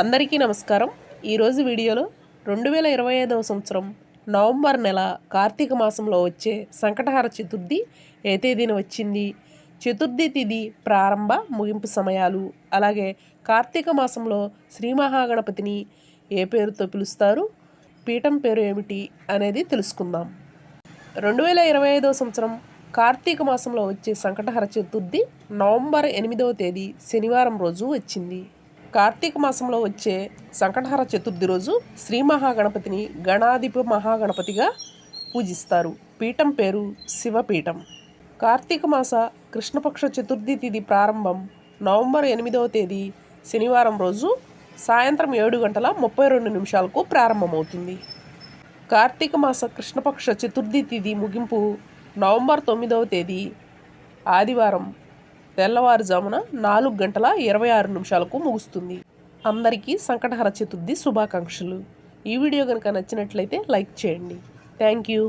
అందరికీ నమస్కారం. ఈరోజు వీడియోలో రెండు వేల ఇరవై ఐదవ సంవత్సరం నవంబర్ నెల కార్తీక మాసంలో వచ్చే సంకటహార చతుర్థి. ఏ తేదీన వచ్చింది? చతుర్థి తిథి ప్రారంభ ముగింపు సమయాలు. అలాగే కార్తీక మాసంలో శ్రీ మహాగణపతిని ఏ పేరుతో పిలుస్తారు? పీఠం పేరు ఏమిటి అనేది తెలుసుకుందాం. రెండు వేల ఇరవై ఐదవ సంవత్సరం కార్తీక మాసంలో వచ్చే సంకటహర చతుర్థి నవంబర్ ఎనిమిదవ తేదీ శనివారం రోజు వచ్చింది. కార్తీక మాసంలో వచ్చే సంకటహర చతుర్థి రోజు శ్రీ మహాగణపతిని గణాధిప మహాగణపతిగా పూజిస్తారు. పీఠం పేరు శివపీఠం. కార్తీక మాస కృష్ణపక్ష చతుర్థి తిథి ప్రారంభం నవంబర్ ఎనిమిదవ తేదీ శనివారం రోజు సాయంత్రం ఏడు గంటల ముప్పై రెండు నిమిషాలకు ప్రారంభమవుతుంది. కార్తీక మాస కృష్ణపక్ష చతుర్థి తిథి ముగింపు నవంబర్ తొమ్మిదవ తేదీ ఆదివారం తెల్లవారుజామున నాలుగు గంటల ఇరవై ఆరు నిమిషాలకు ముగుస్తుంది. అందరికీ సంకటహర చతుర్థి శుభాకాంక్షలు. ఈ వీడియో కనుక నచ్చినట్లయితే లైక్ చేయండి. Thank you.